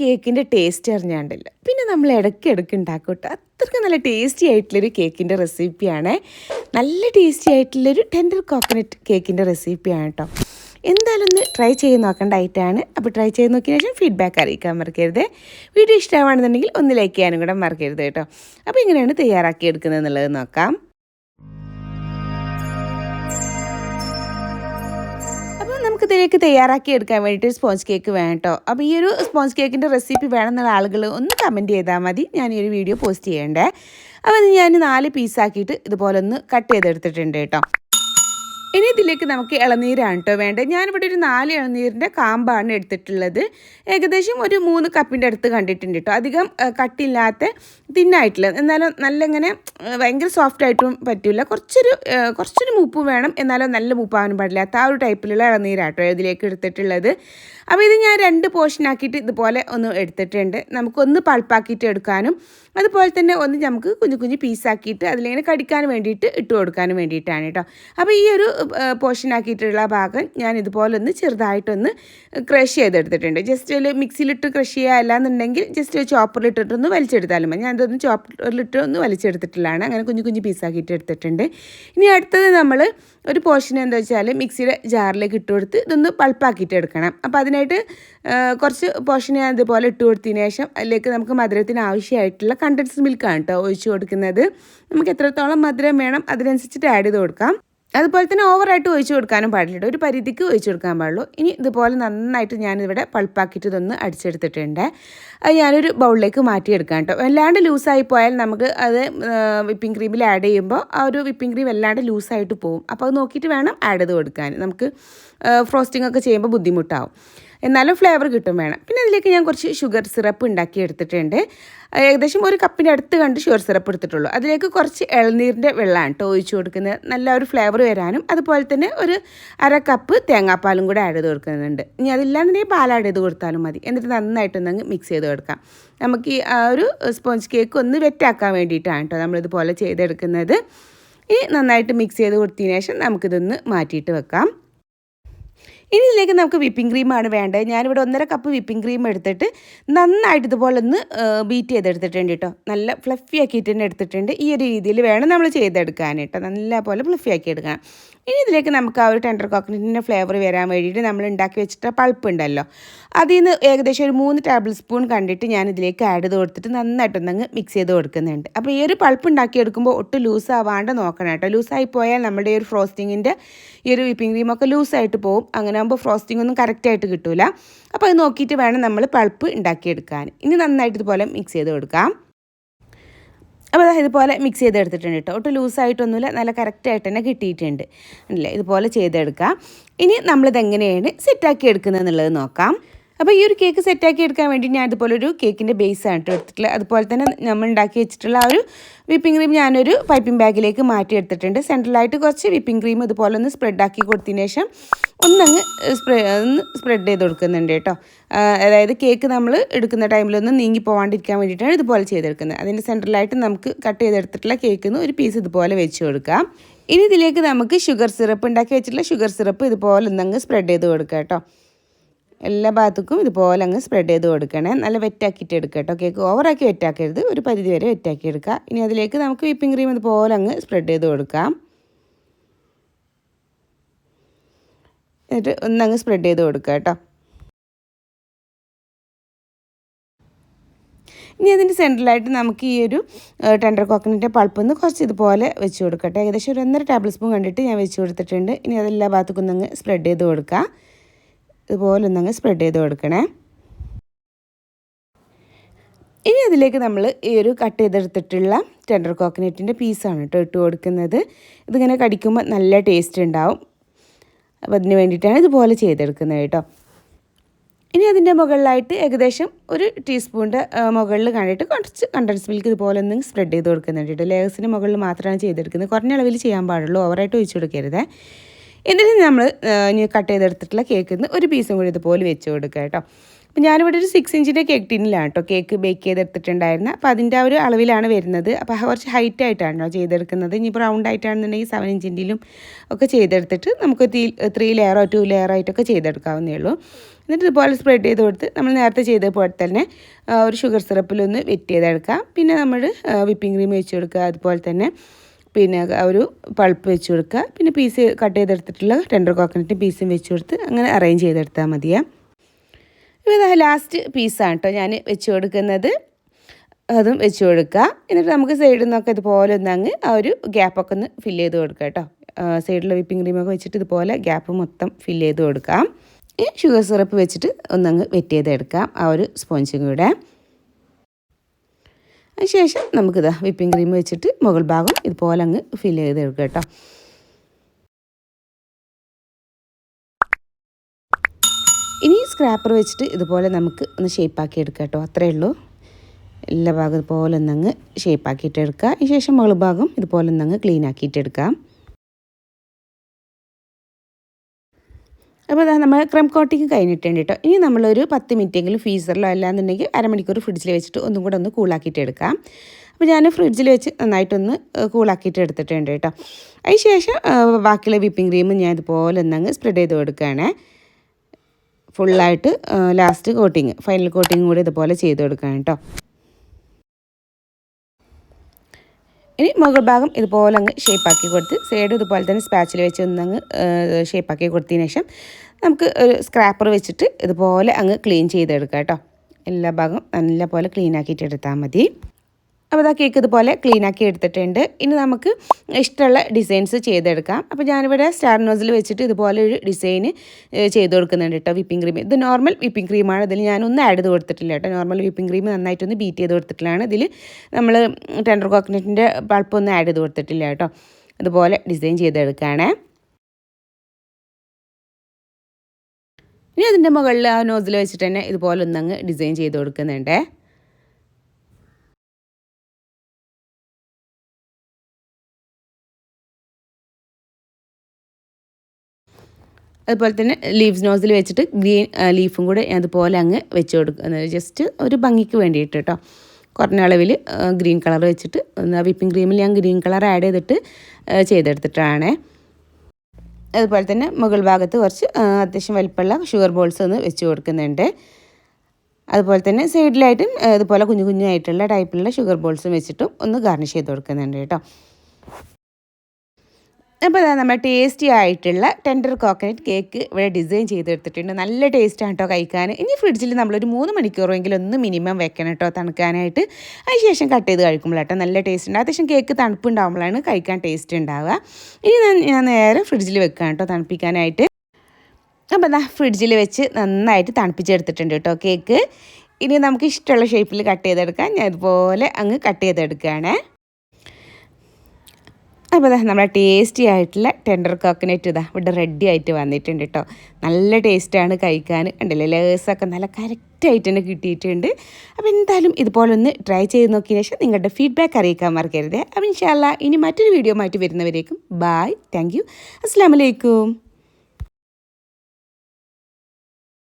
കേക്കിന്റെ ടേസ്റ്റ് അറിഞ്ഞാണ്ടല്ലോ. പിന്നെ നമ്മൾ ഇടയ്ക്ക് ഇടയ്ക്ക് ഉണ്ടാക്കും കേട്ടോ അത്രയ്ക്ക് നല്ല ടേസ്റ്റി ആയിട്ടുള്ളൊരു കേക്കിന്റെ റെസിപ്പിയാണ് നല്ല ടേസ്റ്റി ആയിട്ടുള്ളൊരു ടെൻഡർ കോക്കനട്ട് കേക്കിന്റെ റെസിപ്പിയാണ് കേട്ടോ എന്തായാലും ഒന്ന് ട്രൈ ചെയ്ത് നോക്കേണ്ടതായിട്ടാണ് അപ്പോൾ ട്രൈ ചെയ്ത് നോക്കിയ ശേഷം ഫീഡ്ബാക്ക് അറിയിക്കാൻ മറക്കരുത്. വീഡിയോ ഇഷ്ടമാണെന്നുണ്ടെങ്കിൽ ഒന്ന് ലൈക്ക് ചെയ്യാനും കൂടെ മറക്കരുത് കേട്ടോ. അപ്പോൾ എങ്ങനെയാണ് തയ്യാറാക്കി എടുക്കുന്നത് എന്നുള്ളത് നോക്കാം. ഇതിലേക്ക് തയ്യാറാക്കി എടുക്കാൻ വേണ്ടിയിട്ട് സ്പോഞ്ച് കേക്ക് വേണം കേട്ടോ. അപ്പോൾ ഈ ഒരു സ്പോഞ്ച് കേക്കിന്റെ റെസിപ്പി വേണമെന്നുള്ള ആളുകൾ ഒന്ന് കമന്റ് ചെയ്താൽ മതി. ഞാൻ ഈ ഒരു വീഡിയോ പോസ്റ്റ് ചെയ്യണ്ടേ. അപ്പോൾ അത് ഞാൻ നാല് പീസാക്കിയിട്ട് ഇതുപോലെ ഒന്ന് കട്ട് ചെയ്തെടുത്തിട്ടുണ്ട് കേട്ടോ. ഇനി ഇതിലേക്ക് നമുക്ക് ഇളനീരാണ് കേട്ടോ വേണ്ടത്. ഞാനിവിടെ ഒരു നാല് ഇളനീരിന്റെ കാമ്പാണ് എടുത്തിട്ടുള്ളത്. ഏകദേശം ഒരു മൂന്ന് കപ്പിന്റെ അടുത്ത് കണ്ടിട്ടുണ്ട് കേട്ടോ. അധികം കട്ടില്ലാത്ത തിന്നായിട്ടുള്ള എന്നാലും നല്ല ഇങ്ങനെ ഭയങ്കര സോഫ്റ്റ് ആയിട്ടും പറ്റില്ല കുറച്ചൊരു കുറച്ചൊരു മൂപ്പ് വേണം. എന്നാലും നല്ല മൂപ്പാവാനും പാടില്ലാത്ത ആ ഒരു ടൈപ്പിലുള്ള ഇളനീരാട്ടോ ഇതിലേക്ക് എടുത്തിട്ടുള്ളത്. അപ്പോൾ ഇത് ഞാൻ രണ്ട് പോർഷനാക്കിയിട്ട് ഇതുപോലെ ഒന്ന് എടുത്തിട്ടുണ്ട്. നമുക്കൊന്ന് പൾപ്പാക്കിയിട്ട് എടുക്കാനും അതുപോലെ തന്നെ ഒന്ന് നമുക്ക് കുഞ്ഞു കുഞ്ഞു പീസാക്കിയിട്ട് അതിലിങ്ങനെ കടിക്കാൻ വേണ്ടിയിട്ട് ഇട്ട് കൊടുക്കാനും വേണ്ടിയിട്ടാണ് കേട്ടോ. അപ്പോൾ ഈ ഒരു പോർഷനാക്കിയിട്ടുള്ള ഭാഗം ഞാൻ ഇതുപോലെ ഒന്ന് ചെറുതായിട്ടൊന്ന് ക്രഷ് ചെയ്തെടുത്തിട്ടുണ്ട്. ജസ്റ്റ് ഒരു മിക്സിയിലിട്ട് ക്രഷ് ചെയ്യുക അല്ലാന്നുണ്ടെങ്കിൽ ജസ്റ്റ് ചോപ്പറിലിട്ടിട്ടൊന്ന് വലിച്ചെടുത്താലും മതി. ഞാനതൊന്ന് ചോപ്പറിലിട്ട് ഒന്ന് വലിച്ചെടുത്തിട്ടുള്ളതാണ് അങ്ങനെ കുഞ്ഞു കുഞ്ഞു പീസാക്കിയിട്ട് എടുത്തിട്ടുണ്ട്. ഇനി അടുത്തത് നമ്മൾ ഒരു പോർഷൻ എന്താ വെച്ചാൽ മിക്സിയുടെ ജാറിലേക്ക് ഇട്ട് കൊടുത്ത് ഇതൊന്ന് പൾപ്പാക്കിയിട്ട് എടുക്കണം. അപ്പോൾ അതിനായിട്ട് കുറച്ച് പോർഷൻ ഞാൻ ഇതുപോലെ ഇട്ട് കൊടുത്തതിന് ശേഷം അതിലേക്ക് നമുക്ക് മധുരത്തിന് ആവശ്യമായിട്ടുള്ള കണ്ടൻസ് മിൽക്കാണ് കേട്ടോ ഒഴിച്ച് കൊടുക്കുന്നത്. നമുക്ക് എത്രത്തോളം മധുരം വേണം അതിനനുസരിച്ചിട്ട് ആഡ് ചെയ്ത് കൊടുക്കാം. അതുപോലെ തന്നെ ഓവറായിട്ട് ഒഴിച്ചു കൊടുക്കാനും പാടില്ല. ഒരു പരിധിക്ക് ഒഴിച്ചു കൊടുക്കാൻ പാടുള്ളൂ. ഇനി ഇതുപോലെ നന്നായിട്ട് ഞാനിവിടെ പൾപ്പാക്കിയിട്ട് ഇതൊന്ന് അടിച്ചെടുത്തിട്ടുണ്ട്. അത് ഞാനൊരു ബൗളിലേക്ക് മാറ്റിയെടുക്കാം കേട്ടോ വല്ലാണ്ട് ലൂസായി പോയാൽ നമുക്ക് അത് വിപ്പിംഗ് ക്രീമിൽ ആഡ് ചെയ്യുമ്പോൾ ആ ഒരു വിപ്പിംഗ് ക്രീം വല്ലാണ്ട് ലൂസായിട്ട് പോകും അപ്പോൾ അത് നോക്കിയിട്ട് വേണം ആഡ് ചെയ്ത് കൊടുക്കാൻ. നമുക്ക് ഫ്രോസ്റ്റിംഗ് ഒക്കെ ചെയ്യുമ്പോൾ ബുദ്ധിമുട്ടാവും. എന്നാലും ഫ്ലേവർ കിട്ടും വേണം. പിന്നെ അതിലേക്ക് ഞാൻ കുറച്ച് ഷുഗർ സിറപ്പ് ഉണ്ടാക്കി എടുത്തിട്ടുണ്ട് ഏകദേശം ഒരു കപ്പിന്റെ അടുത്ത് കണ്ട് ഷുഗർ സിറപ്പ് എടുത്തിട്ടുള്ളൂ. അതിലേക്ക് കുറച്ച് ഇളനീരിന്റെ വെള്ളമാണ് കേട്ടോ ഒഴിച്ചു കൊടുക്കുന്നത്. നല്ല ഒരു ഫ്ലേവർ വരാനും അതുപോലെ തന്നെ ഒരു അര കപ്പ് തേങ്ങാപ്പാലും കൂടെ ആഡ് ചെയ്ത് കൊടുക്കുന്നുണ്ട്. ഇനി അതില്ലാന്നുണ്ടെങ്കിൽ പാൽ ആഡ് ചെയ്ത് കൊടുത്താലും മതി. എന്നിട്ട് നന്നായിട്ടൊന്നങ്ങ് മിക്സ് ചെയ്ത് കൊടുക്കാം. നമുക്ക് ഈ ആ ഒരു സ്പോഞ്ച് കേക്ക് ഒന്ന് വെറ്റാക്കാൻ വേണ്ടിയിട്ടാണ് കേട്ടോ നമ്മളിതുപോലെ ചെയ്തെടുക്കുന്നത്. ഈ നന്നായിട്ട് മിക്സ് ചെയ്ത് കൊടുത്തതിന് ശേഷം നമുക്കിതൊന്ന് മാറ്റിയിട്ട് വെക്കാം. ഇനി ഇതിലേക്ക് നമുക്ക് വിപ്പിംഗ് ക്രീമാണ് വേണ്ടത്. ഞാനിവിടെ ഒന്നര കപ്പ് വിപ്പിംഗ് ക്രീം എടുത്തിട്ട് നന്നായിട്ട് ഇതുപോലെ ഒന്ന് ബീറ്റ് ചെയ്തെടുത്തിട്ടുണ്ട് കേട്ടോ. നല്ല ഫ്ലഫി ആക്കിയിട്ട് തന്നെ എടുത്തിട്ടുണ്ട്. ഈ ഒരു രീതിയിൽ വേണം നമ്മൾ ചെയ്തെടുക്കാൻ കേട്ടോ. നല്ല പോലെ ഫ്ലഫി ആക്കി എടുക്കണം ഇനി ഇതിലേക്ക് നമുക്ക് ആ ഒരു ടെൻഡർ കോക്കനറ്റിന്റെ ഫ്ലേവർ വരാൻ വേണ്ടിയിട്ട് നമ്മൾ ഉണ്ടാക്കി വെച്ചിട്ട് പൾപ്പ് ഉണ്ടല്ലോ. അതിൽ നിന്ന് ഏകദേശം ഒരു മൂന്ന് ടേബിൾ സ്പൂൺ കണ്ടിട്ട് ഞാൻ ഇതിലേക്ക് ആഡ് ചെയ്ത് കൊടുത്തിട്ട് നന്നായിട്ടൊന്നങ്ങ് മിക്സ് ചെയ്ത് കൊടുക്കുന്നുണ്ട്. അപ്പോൾ ഈ ഒരു പൾപ്പ് ഉണ്ടാക്കിയെടുക്കുമ്പോൾ ഒട്ടും ലൂസ് ആവാണ്ട് നോക്കണം കേട്ടോ. ലൂസായി പോയാൽ നമ്മുടെ ഈ ഒരു ഫ്രോസ്റ്റിങ്ങിന്റെ ഈ ഒരു വിപ്പിംഗ് ക്രീമൊക്കെ ലൂസായിട്ട് പോകും അങ്ങനെ ആകുമ്പോൾ ഫ്രോസ്റ്റിംഗ് ഒന്നും കറക്റ്റായിട്ട് കിട്ടില്ല അപ്പോൾ അത് നോക്കിയിട്ട് വേണം നമ്മൾ പൾപ്പ് ഉണ്ടാക്കിയെടുക്കാൻ. ഇനി നന്നായിട്ട് ഇതുപോലെ മിക്സ് ചെയ്ത് കൊടുക്കാം. അപ്പോൾ അതായത് ഇതുപോലെ മിക്സ് ചെയ്തെടുത്തിട്ടുണ്ട് കേട്ടോ ഒട്ടും ലൂസായിട്ടൊന്നുമില്ല നല്ല കറക്റ്റായിട്ട് തന്നെ കിട്ടിയിട്ടുണ്ട്. അല്ലേ? ഇതുപോലെ ചെയ്തെടുക്കാം. ഇനി നമ്മളിതെങ്ങനെയാണ് സെറ്റാക്കി എടുക്കുന്നത് എന്നുള്ളത് നോക്കാം. അപ്പോൾ ഈ ഒരു കേക്ക് സെറ്റാക്കി എടുക്കാൻ വേണ്ടി ഞാൻ ഇതുപോലെ ഒരു കേക്കിന്റെ ബേസാണ് കേട്ടോ എടുത്തിട്ടുള്ളത്. അതുപോലെ തന്നെ നമ്മൾ ഉണ്ടാക്കി വെച്ചിട്ടുള്ള ആ ഒരു വിപ്പിംഗ് ക്രീം ഞാനൊരു പൈപ്പിംഗ് ബാഗിലേക്ക് മാറ്റി എടുത്തിട്ടുണ്ട്. സെൻട്രലായിട്ട് കുറച്ച് വിപ്പിംഗ് ക്രീം ഇതുപോലെ ഒന്ന് സ്പ്രെഡ് ആക്കി കൊടുത്തതിന് ശേഷം ഒന്നങ്ങ് സ്പ്രെ ഒന്ന് സ്പ്രെഡ് ചെയ്ത് കൊടുക്കുന്നുണ്ട് കേട്ടോ. അതായത് കേക്ക് നമ്മൾ എടുക്കുന്ന ടൈമിലൊന്നും നീങ്ങി പോകാണ്ടിരിക്കാൻ വേണ്ടിയിട്ടാണ് ഇതുപോലെ ചെയ്തെടുക്കുന്നത്. അതിന്റെ സെൻട്രലായിട്ട് നമുക്ക് കട്ട് ചെയ്തെടുത്തിട്ടുള്ള കേക്കിൽ നിന്ന് ഒരു പീസ് ഇതുപോലെ വെച്ച് കൊടുക്കാം. ഇനി ഇതിലേക്ക് നമുക്ക് ഷുഗർ സിറപ്പ് ഉണ്ടാക്കി വെച്ചിട്ടുള്ള ഷുഗർ സിറപ്പ് ഇതുപോലെ ഒന്നങ്ങ് സ്പ്രെഡ് ചെയ്ത് കൊടുക്കാം കേട്ടോ. എല്ലാ ഭാഗത്തേക്കും ഇതുപോലെ അങ്ങ് സ്പ്രെഡ് ചെയ്ത് കൊടുക്കണേ. നല്ല വെറ്റാക്കിയിട്ട് എടുക്കുക കേട്ടോ കേക്ക് ഓവറാക്കി വെറ്റാക്കരുത്. ഒരു പരിധി വരെ വെറ്റാക്കി എടുക്കുക. ഇനി അതിലേക്ക് നമുക്ക് വിപ്പിംഗ് ക്രീം ഇതുപോലെ അങ്ങ് സ്പ്രെഡ് ചെയ്ത് കൊടുക്കാം. എന്നിട്ട് ഒന്നങ്ങ് സ്പ്രെഡ് ചെയ്ത് കൊടുക്കുക കേട്ടോ. ഇനി അതിന്റെ സെന്ററിലായിട്ട് നമുക്ക് ഈ ഒരു ടെൻഡർ കോക്കനറ്റ് പൾപ്പ് ഒന്ന് കുറച്ച് ഇതുപോലെ വെച്ച് കൊടുക്കട്ടെ. ഏകദേശം ഒരു ഒന്നര ടേബിൾ സ്പൂൺ കണ്ടിട്ട് ഞാൻ വെച്ച് കൊടുത്തിട്ടുണ്ട്. ഇനി അതെല്ലാ ഭാഗത്തേക്കൊന്നങ്ങ് സ്പ്രെഡ് ചെയ്ത് കൊടുക്കുക ഇതുപോലെ ഒന്നങ്ങ് സ്പ്രെഡ് ചെയ്ത് കൊടുക്കണേ. ഇനി അതിലേക്ക് നമ്മൾ ഈ ഒരു കട്ട് ചെയ്തെടുത്തിട്ടുള്ള ടെൻഡർ കോക്കനറ്റിന്റെ പീസാണ് കേട്ടോ ഇട്ട് കൊടുക്കുന്നത്. ഇതിങ്ങനെ കടിക്കുമ്പോൾ നല്ല ടേസ്റ്റ് ഉണ്ടാവും. അപ്പോൾ അതിന് വേണ്ടിയിട്ടാണ് ഇതുപോലെ ചെയ്തെടുക്കുന്നത് കേട്ടോ. ഇനി അതിന്റെ മുകളിലായിട്ട് ഏകദേശം ഒരു ടീസ്പൂണിന്റെ മുകളിൽ കണ്ടിട്ട് കുറച്ച് കണ്ടൻസ് മിൽക്ക് ഇതുപോലെ ഒന്ന് സ്പ്രെഡ് ചെയ്ത് കൊടുക്കുന്നുണ്ട് കേട്ടോ. ലേയേഴ്സിന്റെ മുകളിൽ മാത്രമാണ് ചെയ്തെടുക്കുന്നത്. കുറഞ്ഞ അളവിൽ ചെയ്യാൻ പാടുള്ളൂ. ഓവറായിട്ട് ഒഴിച്ചു കൊടുക്കരുത്. എന്നിട്ട് നമ്മൾ കട്ട് ചെയ്തെടുത്തിട്ടുള്ള കേക്കിൽ നിന്ന് ഒരു പീസും കൂടി ഇതുപോലെ വെച്ച് കൊടുക്കുക കേട്ടോ. അപ്പോൾ ഞാനിവിടെ ഒരു സിക്സ് ഇഞ്ചിന്റെ കേക്ക് ടിന്നിലാണ് കേട്ടോ. കേക്ക് ബേക്ക് ചെയ്തെടുത്തിട്ടുണ്ടായിരുന്നത് അപ്പോൾ അതിന്റെ ആ ഒരു അളവിലാണ് വരുന്നത്. അപ്പോൾ കുറച്ച് ഹൈറ്റ് ആയിട്ടാണോ ചെയ്തെടുക്കുന്നത്. ഇനിയിപ്പോൾ റൗണ്ട് ആയിട്ടാണെന്നുണ്ടെങ്കിൽ സെവൻ ഇഞ്ചിന്റെയിലും ഒക്കെ ചെയ്തെടുത്തിട്ട് നമുക്ക് ത്രീ ത്രീ ലെയറോ ടു ലെയറോ ആയിട്ടൊക്കെ ചെയ്തെടുക്കാവുന്നേ ഉള്ളൂ. എന്നിട്ട് ഇതുപോലെ സ്പ്രെഡ് ചെയ്ത് കൊടുത്ത് നമ്മൾ നേരത്തെ ചെയ്ത പോലെ തന്നെ ഒരു ഷുഗർ സിറപ്പിലൊന്ന് വെറ്റ് ചെയ്തെടുക്കാം പിന്നെ നമ്മൾ വിപ്പിംഗ് ക്രീം വെച്ച് കൊടുക്കുക. അതുപോലെ തന്നെ പിന്നെ ഒരു പൾപ്പ് വെച്ച് കൊടുക്കുക. പിന്നെ പീസ് കട്ട് ചെയ്തെടുത്തിട്ടുള്ള ടെൻഡർ കോക്കനറ്റ് പീസും വെച്ച് കൊടുത്ത് അങ്ങനെ അറേഞ്ച് ചെയ്തെടുത്താൽ മതിയാ. ഇതാ ലാസ്റ്റ് പീസാണ് കേട്ടോ ഞാൻ വെച്ച് കൊടുക്കുന്നത്. അതും വെച്ച് കൊടുക്കുക. എന്നിട്ട് നമുക്ക് സൈഡിൽ നിന്നൊക്കെ ഇതുപോലെ ഒന്ന് അങ്ങ് ആ ഒരു ഗ്യാപ്പൊക്കെ ഒന്ന് ഫില്ല് ചെയ്ത് കൊടുക്കുക കേട്ടോ സൈഡിൽ വിപ്പിംഗ് ക്രീമൊക്കെ വെച്ചിട്ട് ഇതുപോലെ ഗ്യാപ്പ് മൊത്തം ഫില്ല് ചെയ്ത് കൊടുക്കാം. ഷുഗർ സിറപ്പ് വെച്ചിട്ട് ഒന്നങ്ങ് വെറ്റ് ചെയ്തെടുക്കാം. ആ ഒരു സ്പോഞ്ചും കൂടെ. അതിനുശേഷം നമുക്കിതാ വിപ്പിംഗ് ക്രീം വെച്ചിട്ട് മുകൾ ഭാഗം ഇതുപോലെ അങ്ങ് ഫിൽ ചെയ്തെടുക്കുക കേട്ടോ. ഇനി സ്ക്രാപ്പർ വെച്ചിട്ട് ഇതുപോലെ നമുക്ക് ഒന്ന് ഷേപ്പാക്കി എടുക്കാം കേട്ടോ. അത്രയേ ഉള്ളൂ. എല്ലാ ഭാഗം ഇതുപോലെ ഒന്നങ്ങ് ഷേപ്പാക്കിയിട്ട് എടുക്കുക. ശേഷം മുകൾ ഭാഗം ഇതുപോലെ ഒന്നങ്ങ് ക്ലീൻ ആക്കിയിട്ട് എടുക്കാം. അപ്പോൾ അതാ നമ്മൾ ക്രം കോട്ടിങ് കഴിഞ്ഞിട്ടുണ്ട് കേട്ടോ. ഇനി നമ്മളൊരു പത്ത് മിനിറ്റെങ്കിലും ഫീസറിലോ അല്ലാന്നുണ്ടെങ്കിൽ അരമണിക്കൂർ ഫ്രിഡ്ജിൽ വെച്ചിട്ട് ഒന്നും കൂടെ ഒന്ന് കൂളാക്കിയിട്ട് എടുക്കാം. അപ്പോൾ ഞാൻ ഫ്രിഡ്ജിൽ വെച്ച് നന്നായിട്ടൊന്ന് കൂളാക്കിയിട്ട് എടുത്തിട്ടുണ്ട് കേട്ടോ. അതിന് ശേഷം ബാക്കിയുള്ള വിപ്പിംഗ് ക്രീം ഞാൻ ഇതുപോലെ ഒന്നങ്ങ് സ്പ്രെഡ് ചെയ്ത് കൊടുക്കുകയാണേ. ഫുള്ളായിട്ട് ലാസ്റ്റ് കോട്ടിങ് ഫൈനൽ കോട്ടിങ് കൂടി ഇതുപോലെ ചെയ്ത് കൊടുക്കാം കേട്ടോ. ഇനി മുകൾ ഭാഗം ഇതുപോലെ അങ്ങ് ഷേപ്പാക്കി കൊടുത്ത് സൈഡ് ഇതുപോലെ തന്നെ സ്പാച്ചിൽ വെച്ച് ഒന്ന് അങ്ങ് ഷേപ്പാക്കി കൊടുത്തതിന് ശേഷം നമുക്ക് ഒരു സ്ക്രാപ്പർ വെച്ചിട്ട് ഇതുപോലെ അങ്ങ് ക്ലീൻ ചെയ്തെടുക്കാം കേട്ടോ. എല്ലാ ഭാഗവും നല്ല പോലെ ക്ലീൻ ആക്കിയിട്ട് എടുത്താൽ മതി. അപ്പോൾ ഇതാ കേക്ക് ഇതുപോലെ ക്ലീൻ ആക്കി എടുത്തിട്ടുണ്ട്. ഇനി നമുക്ക് ഇഷ്ടമുള്ള ഡിസൈൻസ് ചെയ്തെടുക്കാം. അപ്പോൾ ഞാനിവിടെ സ്റ്റാർ നോസിൽ വെച്ചിട്ട് ഇതുപോലെ ഒരു ഡിസൈൻ ചെയ്ത് കൊടുക്കുന്നുണ്ട് കേട്ടോ വിപ്പിംഗ് ക്രീം ഇത് നോർമൽ വിപ്പിംഗ് ക്രീമാണ് ഇതിൽ ഞാനൊന്നും ആഡ് ചെയ്ത് കൊടുത്തിട്ടില്ല കേട്ടോ. നോർമൽ വിപ്പിംഗ് ക്രീം നന്നായിട്ടൊന്ന് ബീറ്റ് ചെയ്ത് കൊടുത്തിട്ടുള്ളതാണ്. ഇതിൽ നമ്മൾ ടെൻഡർ കോക്കനറ്റിന്റെ പൾപ്പൊന്നും ആഡ് ചെയ്ത് കൊടുത്തിട്ടില്ല കേട്ടോ. അതുപോലെ ഡിസൈൻ ചെയ്തെടുക്കുകയാണേ. ഇനി അതിന്റെ മുകളിൽ ആ നോസിൽ വെച്ചിട്ട് തന്നെ ഇതുപോലെ ഒന്നങ്ങ് ഡിസൈൻ ചെയ്ത് കൊടുക്കുന്നുണ്ടേ. അതുപോലെ തന്നെ ലീവ്സ് നോസിൽ വെച്ചിട്ട് ഗ്രീൻ ലീഫും കൂടെ അതുപോലെ അങ്ങ് വെച്ച് കൊടുക്കുന്നത് ജസ്റ്റ് ഒരു ഭംഗിക്ക് വേണ്ടിയിട്ട് കേട്ടോ കുറഞ്ഞ അളവിൽ ഗ്രീൻ കളർ വെച്ചിട്ട് വിപ്പിംഗ് ക്രീമിൽ ഞാൻ ഗ്രീൻ കളർ ആഡ് ചെയ്തിട്ട് ചെയ്തെടുത്തിട്ടാണ്. അതുപോലെ തന്നെ മുകൾ ഭാഗത്ത് കുറച്ച് അത്യാവശ്യം വലിപ്പമുള്ള ഷുഗർ ബോൾസ് ഒന്ന് വെച്ച് കൊടുക്കുന്നുണ്ട്. അതുപോലെ തന്നെ സൈഡിലായിട്ടും അതുപോലെ കുഞ്ഞു കുഞ്ഞായിട്ടുള്ള ടൈപ്പിലുള്ള ഷുഗർ ബോൾസും വെച്ചിട്ടും ഒന്ന് ഗാർണിഷ് ചെയ്ത് കൊടുക്കുന്നുണ്ട് കേട്ടോ അപ്പോൾ അതാ നമ്മൾ ടേസ്റ്റി ആയിട്ടുള്ള ടെൻഡർ കോക്കനറ്റ് കേക്ക് ഇവിടെ ഡിസൈൻ ചെയ്തെടുത്തിട്ടുണ്ട്. നല്ല ടേസ്റ്റാണ് കേട്ടോ കഴിക്കാൻ. ഇനി ഫ്രിഡ്ജിൽ നമ്മളൊരു മൂന്ന് മണിക്കൂറെങ്കിലും ഒന്ന് മിനിമം വെക്കണം കേട്ടോ തണുക്കാനായിട്ട്. അതിനുശേഷം കട്ട് ചെയ്ത് കഴിക്കുമ്പോഴാട്ടോ നല്ല ടേസ്റ്റ് ഉണ്ട്. അത്യാവശ്യം കേക്ക് തണുപ്പുണ്ടാകുമ്പോഴാണ് കഴിക്കാൻ ടേസ്റ്റ് ഉണ്ടാവുക. ഇനി ഞാൻ നേരെ ഫ്രിഡ്ജിൽ വെക്കാം കേട്ടോ തണുപ്പിക്കാനായിട്ട്. അപ്പോൾ എന്താ ഫ്രിഡ്ജിൽ വെച്ച് നന്നായിട്ട് തണുപ്പിച്ചെടുത്തിട്ടുണ്ട് കേട്ടോ കേക്ക് ഇനി നമുക്ക് ഇഷ്ടമുള്ള ഷേപ്പിൽ കട്ട് ചെയ്തെടുക്കാം. ഞാൻ ഇതുപോലെ അങ്ങ് കട്ട് ചെയ്തെടുക്കുകയാണേ. അപ്പോൾ അതാ നമ്മുടെ ടേസ്റ്റി ആയിട്ടുള്ള ടെൻഡർ കോക്കനറ്റ് ഇതാ ഇവിടെ റെഡി ആയിട്ട് വന്നിട്ടുണ്ട് കേട്ടോ നല്ല ടേസ്റ്റാണ് കഴിക്കാൻ. ഉണ്ടല്ലേ ലേസൊക്കെ നല്ല കറക്റ്റായിട്ട് തന്നെ കിട്ടിയിട്ടുണ്ട്. അപ്പോൾ എന്തായാലും ഇതുപോലെ ഒന്ന് ട്രൈ ചെയ്ത് നോക്കിയതിന് ശേഷം നിങ്ങളുടെ ഫീഡ്ബാക്ക് അറിയിക്കാൻ മറക്കരുത്. അപ്പം ഇൻഷാല്ല ഇനി മറ്റൊരു വീഡിയോ മാറ്റി വരുന്നവരേക്കും ബായ് താങ്ക് യു അസ്സാം വലൈക്കും